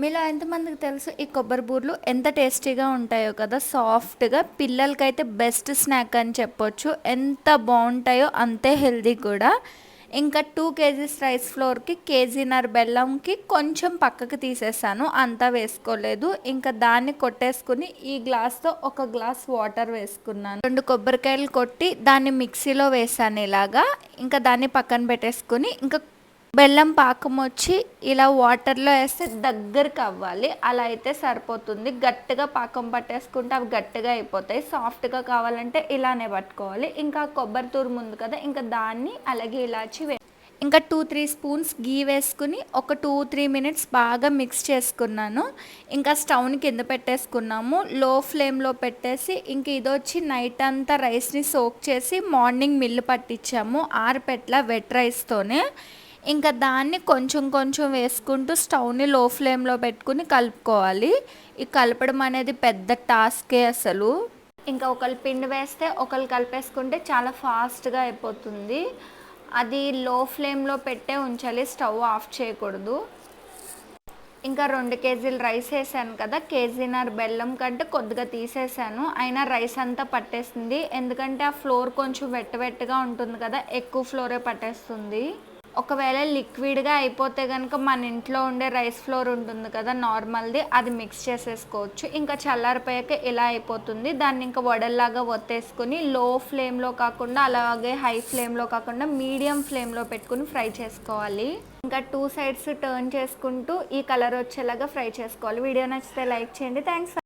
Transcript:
మీలో ఎంతమందికి తెలుసు? ఈ కొబ్బరి బూర్లు ఎంత టేస్టీగా ఉంటాయో కదా సాఫ్ట్గా. పిల్లలకైతే బెస్ట్ స్నాక్ అని చెప్పొచ్చు. ఎంత బాగుంటాయో అంతే హెల్దీ కూడా. ఇంకా టూ కేజీస్ రైస్ ఫ్లోర్కి కేజీన్నర బెల్లంకి కొంచెం పక్కకి తీసేసాను. అంతా వేసుకోలేదు. ఇంకా దాన్ని కొట్టేసుకుని ఈ గ్లాస్తో ఒక గ్లాస్ వాటర్ వేసుకున్నాను. రెండు కొబ్బరికాయలు కొట్టి దాన్ని మిక్సీలో వేసాను ఇలాగా. ఇంకా దాన్ని పక్కన పెట్టేసుకుని ఇంకా బెల్లం పాకం వచ్చి ఇలా వాటర్లో వేస్తే దగ్గరికి అవ్వాలి. అలా అయితే సరిపోతుంది. గట్టిగా పాకం పట్టేసుకుంటే అవి గట్టిగా అయిపోతాయి. సాఫ్ట్గా కావాలంటే ఇలానే పట్టుకోవాలి. ఇంకా కొబ్బరి తురుము ఉంది కదా ఇంకా దాన్ని అలాగే ఇలాచి వే ఇంకా టూ త్రీ స్పూన్స్ గీ వేసుకుని ఒక టూ త్రీ మినిట్స్ బాగా మిక్స్ చేసుకున్నాను. ఇంకా స్టవ్ని కింద పెట్టేసుకున్నాము. లో ఫ్లేమ్లో పెట్టేసి ఇంక ఇది వచ్చి నైట్ అంతా రైస్ని సోక్ చేసి మార్నింగ్ మిల్లు పట్టించాము. ఆరుపెట్ల వెట్ రైస్తోనే ఇంకా దాన్ని కొంచెం కొంచెం వేసుకుంటూ స్టవ్ని లో ఫ్లేమ్లో పెట్టుకుని కలుపుకోవాలి. ఈ కలపడం అనేది పెద్ద టాస్కే అసలు. ఇంకా ఒకళ్ళు పిండి వేస్తే ఒకళ్ళు కలిపేసుకుంటే చాలా ఫాస్ట్గా అయిపోతుంది. అది లో ఫ్లేమ్లో పెట్టే ఉంచాలి స్టవ్ ఆఫ్ చేయకూడదు. ఇంకా రెండు కేజీలు రైస్ వేసాను కదా కేజీన్నర బెల్లం కంటే కొద్దిగా తీసేసాను. అయినా రైస్ అంతా పట్టేసింది. ఎందుకంటే ఆ ఫ్లోర్ కొంచెం వెట్టవెట్టగా ఉంటుంది కదా ఎక్కువ ఫ్లోరే పట్టేస్తుంది. ఒకవేళ లిక్విడ్గా అయిపోతే కనుక మన ఇంట్లో ఉండే రైస్ ఫ్లోర్ ఉంటుంది కదా నార్మల్ది అది మిక్స్ చేసేసుకోవచ్చు. ఇంకా చల్లారిపోయాక ఇలా అయిపోతుంది. దాన్ని ఇంకా వడల్లాగా ఒత్తేసుకుని లో ఫ్లేమ్లో కాకుండా అలాగే హై ఫ్లేమ్లో కాకుండా మీడియం ఫ్లేమ్లో పెట్టుకుని ఫ్రై చేసుకోవాలి. ఇంకా టూ సైడ్స్ టర్న్ చేసుకుంటూ ఈ కలర్ వచ్చేలాగా ఫ్రై చేసుకోవాలి. వీడియో నచ్చితే లైక్ చేయండి. థ్యాంక్స్